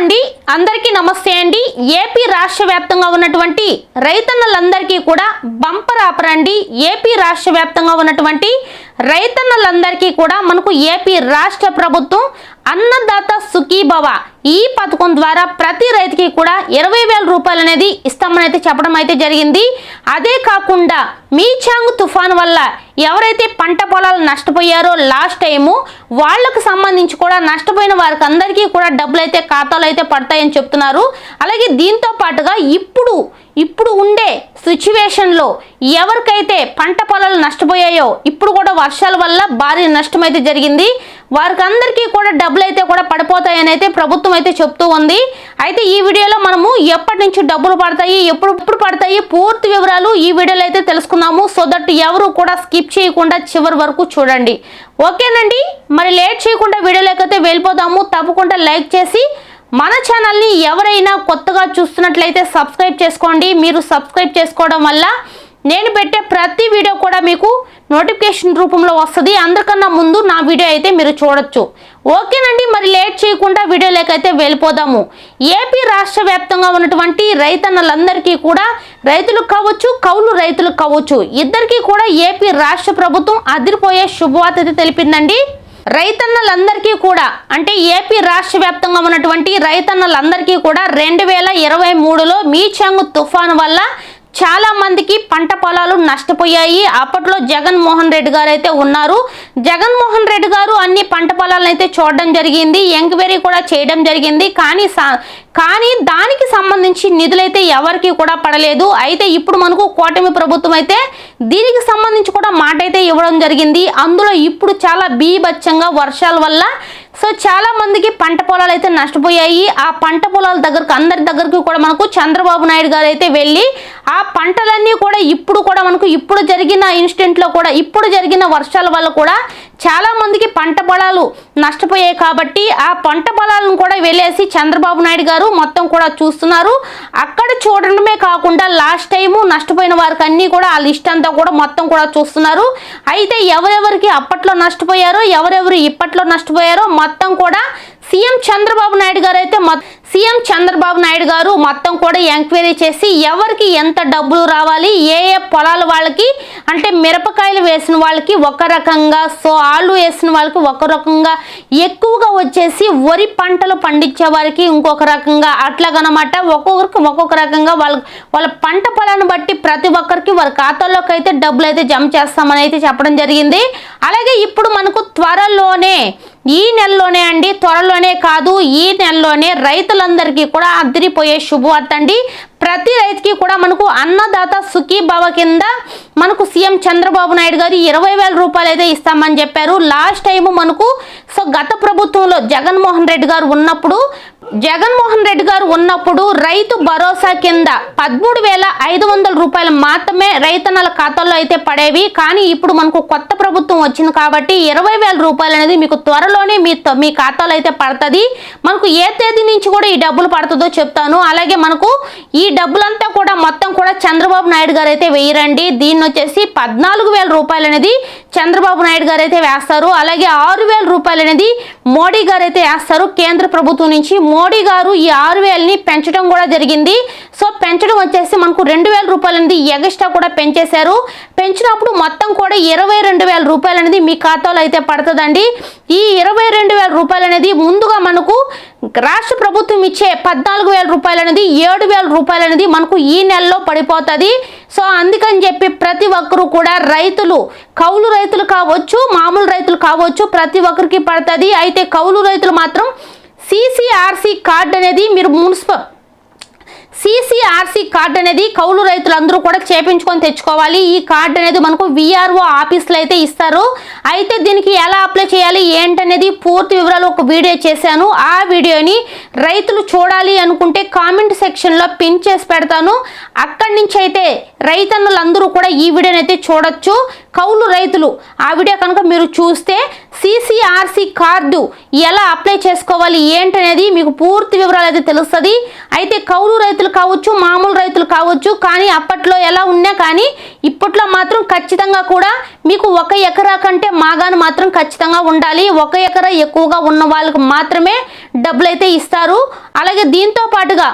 అండి అందరికీ నమస్తే అండి. ఏపీ రాష్ట్ర వ్యాప్తంగా ఉన్నటువంటి రైతన్నలందరికీ కూడా బంపర్ ఆఫర్ అండి. ఏపీ రాష్ట్ర వ్యాప్తంగా ఉన్నటువంటి రైతన్నలందరికీ కూడా మనకు ఏపీ రాష్ట్ర ప్రభుత్వం అన్నదాత సుఖీభవ. ఈ పథకం ద్వారా ప్రతి రైతుకి కూడా ఇరవై వేల రూపాయలు అనేది ఇస్తామని అయితే చెప్పడం అయితే జరిగింది. అదే కాకుండా మీచాంగ్ తుఫాన్ వల్ల ఎవరైతే పంట పొలాలు నష్టపోయారో లాస్ట్ టైము వాళ్ళకు సంబంధించి కూడా నష్టపోయిన వారికి అందరికీ కూడా డబ్బులు అయితే ఖాతాలు అయితే పడతాయని చెప్తున్నారు. అలాగే దీంతో పాటుగా ఇప్పుడు ఇప్పుడు ఉండే సిచ్యువేషన్లో ఎవరికైతే పంట పొలాలు నష్టపోయాయో ఇప్పుడు కూడా వర్షాల వల్ల భారీ నష్టం అయితే జరిగింది. వారికి అందరికీ కూడా డబ్బులు అయితే కూడా పడిపోతాయని అయితే ప్రభుత్వం అయితే చెప్తూ ఉంది. అయితే ఈ వీడియోలో మనము ఎప్పటి నుంచి డబ్బులు పడతాయి ఎప్పుడు ఎప్పుడు పడతాయి పూర్తి వివరాలు ఈ వీడియోలో అయితే తెలుసుకుందాము. సో దట్ ఎవరు కూడా స్కిప్ చేయకుండా చివరి వరకు చూడండి. ఓకేనండి? మరి లేట్ చేయకుండా వీడియోలోకి అయితే వెళ్ళిపోదాము. తప్పకుండా లైక్ చేసి మన ఛానల్ని ఎవరైనా కొత్తగా చూస్తున్నట్లయితే సబ్స్క్రైబ్ చేసుకోండి. మీరు సబ్స్క్రైబ్ చేసుకోవడం వల్ల నేను పెట్టే ప్రతి వీడియో కూడా మీకు నోటిఫికేషన్ రూపంలో వస్తుంది. అందరికన్నా ముందు నా వీడియో అయితే మీరు చూడొచ్చు. ఓకేనండి మరి లేట్ చేయకుండా వీడియోలోకి అయితే వెళ్ళిపోదాము. ఏపీ రాష్ట్ర వ్యాప్తంగా ఉన్నటువంటి రైతన్నలందరికీ కూడా రైతులకు కావచ్చు కౌలు రైతులకు కావచ్చు ఇద్దరికీ కూడా ఏపీ రాష్ట్ర ప్రభుత్వం అదిరిపోయే శుభవార్త అయితే తెలిపిందండి. రైతన్నలందరికీ కూడా అంటే ఏపీ రాష్ట్ర వ్యాప్తంగా ఉన్నటువంటి రైతన్నలందరికీ కూడా రెండు వేల ఇరవై మూడులో మీచాంగు తుఫాను వల్ల చాలా మందికి పంట పొలాలు నష్టపోయాయి. అప్పట్లో జగన్మోహన్ రెడ్డి గారు అయితే ఉన్నారు. జగన్మోహన్ రెడ్డి గారు అన్ని పంట పొలాలను అయితే చూడడం జరిగింది. ఎంక్వైరీ కూడా చేయడం జరిగింది. కానీ సా- కానీ దానికి సంబంధించి నిధులైతే ఎవరికి కూడా పడలేదు. అయితే ఇప్పుడు మనకు కూటమి ప్రభుత్వం అయితే దీనికి సంబంధించి కూడా మాట అయితే ఇవ్వడం జరిగింది. అందులో ఇప్పుడు చాలా బీభత్సంగా వర్షాల వల్ల సో చాలా మందికి పంట పొలాలు అయితే నష్టపోయాయి. ఆ పంట పొలాల దగ్గరకు అందరి దగ్గరకు కూడా మనకు చంద్రబాబు నాయుడు గారు అయితే వెళ్ళి ఆ పంటలన్నీ కూడా ఇప్పుడు కూడా మనకు ఇప్పుడు జరిగిన ఇన్సిడెంట్లో కూడా ఇప్పుడు జరిగిన వర్షాల వల్ల కూడా చాలామందికి పంట పొలాలు నష్టపోయాయి కాబట్టి ఆ పంట పొలాలను కూడా వెళ్ళేసి చంద్రబాబు నాయుడు గారు మొత్తం కూడా చూస్తున్నారు. అక్కడ చూడడమే కాకుండా లాస్ట్ టైము నష్టపోయిన వారికి అన్నీ కూడా ఆ లిస్ట్ అంతా కూడా మొత్తం కూడా చూస్తున్నారు. అయితే ఎవరెవరికి అప్పట్లో నష్టపోయారో ఎవరెవరు ఇప్పట్లో నష్టపోయారో మొత్తం కూడా సీఎం చంద్రబాబు నాయుడు గారు అయితే సీఎం చంద్రబాబు నాయుడు గారు మొత్తం కూడా ఎంక్వైరీ చేసి ఎవరికి ఎంత డబ్బులు రావాలి ఏ ఏ పొలాల వాళ్ళకి అంటే మిరపకాయలు వేసిన వాళ్ళకి ఒక రకంగా సో ఆళ్ళు వేసిన వాళ్ళకి ఒక రకంగా ఎక్కువగా వచ్చేసి వరి పంటలు పండించే వారికి ఇంకొక రకంగా అట్లాగనమాట ఒక్కొక్కరికి ఒక్కొక్క రకంగా వాళ్ళ వాళ్ళ పంట పొలాన్ని బట్టి ప్రతి ఒక్కరికి వారి ఖాతాల్లోకి అయితే డబ్బులు అయితే జమ చేస్తామని అయితే చెప్పడం జరిగింది. అలాగే ఇప్పుడు మనకు త్వరలోనే ఈ నెలలోనే అండి త్వరలోనే కాదు ఈ నెలలోనే రైతులందరికీ కూడా అద్దరిపోయే శుభవార్త అండి. ప్రతి రైతుకి కూడా మనకు అన్నదాత సుఖీభావ కింద మనకు సీఎం చంద్రబాబు నాయుడు గారు ఇరవై వేల రూపాయలు అయితే ఇస్తామని చెప్పారు. లాస్ట్ టైం మనకు సో గత ప్రభుత్వంలో జగన్మోహన్ రెడ్డి గారు ఉన్నప్పుడు జగన్మోహన్ రెడ్డి గారు ఉన్నప్పుడు రైతు భరోసా కింద పదమూడు వేల ఐదు వందల రూపాయలు మాత్రమే రైతన్నల ఖాతాల్లో అయితే పడేవి. కానీ ఇప్పుడు మనకు కొత్త ప్రభుత్వం వచ్చింది కాబట్టి ఇరవై వేల రూపాయలు అనేది మీకు త్వరలోనే మీ మీ ఖాతాలో అయితే పడుతుంది. మనకు ఏ తేదీ నుంచి కూడా ఈ డబ్బులు పడుతుందో చెప్తాను. అలాగే మనకు ఈ డబ్బులంతా కూడా మొత్తం కూడా చంద్రబాబు నాయుడు గారు అయితే వేయరండి. దీన్ని వచ్చేసి పద్నాలుగు వేల రూపాయలు అనేది చంద్రబాబు నాయుడు గారు అయితే వేస్తారు. అలాగే ఆరు వేల రూపాయలు అనేది మోడీ గారు అయితే వేస్తారు. కేంద్ర ప్రభుత్వం నుంచి మోడీ గారు ఈ ఆరు వేలని పెంచడం కూడా జరిగింది. సో పెంచడం వచ్చేసి మనకు రెండు వేల రూపాయలు అనేది ఎగస్ట్రా కూడా పెంచేశారు. పెంచినప్పుడు మొత్తం కూడా ఇరవై రెండు వేల రూపాయలు అనేది మీ ఖాతాలో అయితే పడుతుందండి. ఈ ఇరవై రెండు వేల రూపాయలు అనేది ముందుగా మనకు రాష్ట్ర ప్రభుత్వం ఇచ్చే పద్నాలుగు వేల రూపాయలు అనేది ఏడు వేల రూపాయలు అనేది మనకు ఈ నెలలో పడిపోతుంది. సో అందుకని చెప్పి ప్రతి ఒక్కరు కూడా రైతులు కౌలు రైతులు కావచ్చు మామూలు రైతులు కావచ్చు ప్రతి ఒక్కరికి పడుతుంది. అయితే కౌలు రైతులు మాత్రం సిసిఆర్సి కార్డు అనేది మీరు మున్సిపల్ సిసిఆర్సి కార్డు అనేది కౌలు రైతులందరూ కూడా చేపించుకొని తెచ్చుకోవాలి. ఈ కార్డు అనేది మనకు విఆర్ఓ ఆఫీస్లో అయితే ఇస్తారు. అయితే దీనికి ఎలా అప్లై చేయాలి? ఏంటనేది పూర్తి వివరాలు ఒక వీడియో చేశాను. ఆ వీడియోని రైతులు చూడాలి అనుకుంటే కామెంట్ సెక్షన్లో పిన్ చేసి పెడతాను. అక్కడి నుంచి అయితే రైతన్నులందరూ కూడా ఈ వీడియోని అయితే చూడొచ్చు. కౌలు రైతులు ఆ వీడియో కనుక మీరు చూస్తే సిసిఆర్సి కార్డు ఎలా అప్లై చేసుకోవాలి ఏంటనేది మీకు పూర్తి వివరాలు అయితే తెలుస్తుంది. అయితే కౌలు రైతులు కావచ్చు మామూలు రైతులు కావచ్చు కానీ అప్పట్లో ఎలా ఉన్నా కానీ ఇప్పట్లో మాత్రం ఖచ్చితంగా కూడా మీకు ఒక ఎకరా కంటే మాగాను మాత్రం ఖచ్చితంగా ఉండాలి. ఒక ఎకరా ఎక్కువగా ఉన్న వాళ్ళకి మాత్రమే డబ్బులు అయితే ఇస్తారు. అలాగే దీంతో పాటుగా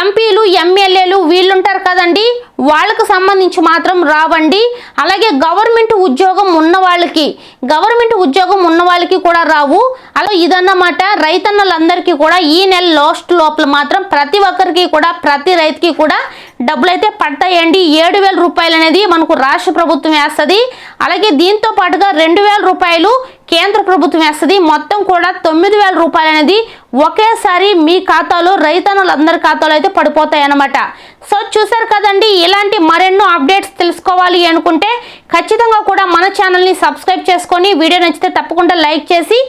ఎంపీలు ఎమ్మెల్యేలు వీళ్ళుంటారు కదండి. వాళ్ళకు సంబంధించి మాత్రం రావండి. అలాగే గవర్నమెంట్ ఉద్యోగం ఉన్న వాళ్ళకి గవర్నమెంట్ ఉద్యోగం ఉన్న వాళ్ళకి కూడా రావు. అలా ఇదన్నమాట రైతన్నలందరికీ కూడా ఈ నెల లాస్ట్ లోపల మాత్రం ప్రతి ఒక్కరికి కూడా ప్రతి రైతుకి కూడా డబ్బులు అయితే పడతాయండి. ఏడు వేల రూపాయలు అనేది మనకు రాష్ట్ర ప్రభుత్వం వేస్తుంది. అలాగే దీంతో పాటుగా రెండు వేల రూపాయలు కేంద్ర ప్రభుత్వం వేస్తుంది. మొత్తం కూడా తొమ్మిది వేల రూపాయలు అనేది ఒకేసారి మీ ఖాతాలో రైతన్నులందరి ఖాతాలో అయితే పడిపోతాయి అన్నమాట సో చూసారు కదండి ఇలాంటి మరెన్నో అప్డేట్స్ తెలుసుకోవాలి అనుకుంటే ఖచ్చితంగా కూడా మన ఛానల్ని సబ్స్క్రైబ్ చేసుకొని వీడియో నచ్చితే తప్పకుండా లైక్ చేసి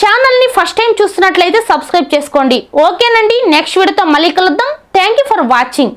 ఛానల్ని ఫస్ట్ టైం చూస్తున్నట్లయితే సబ్స్క్రైబ్ చేసుకోండి. ఓకేనండి నెక్స్ట్ వీడియోతో మళ్ళీ కలుద్దాం. Thank you for watching.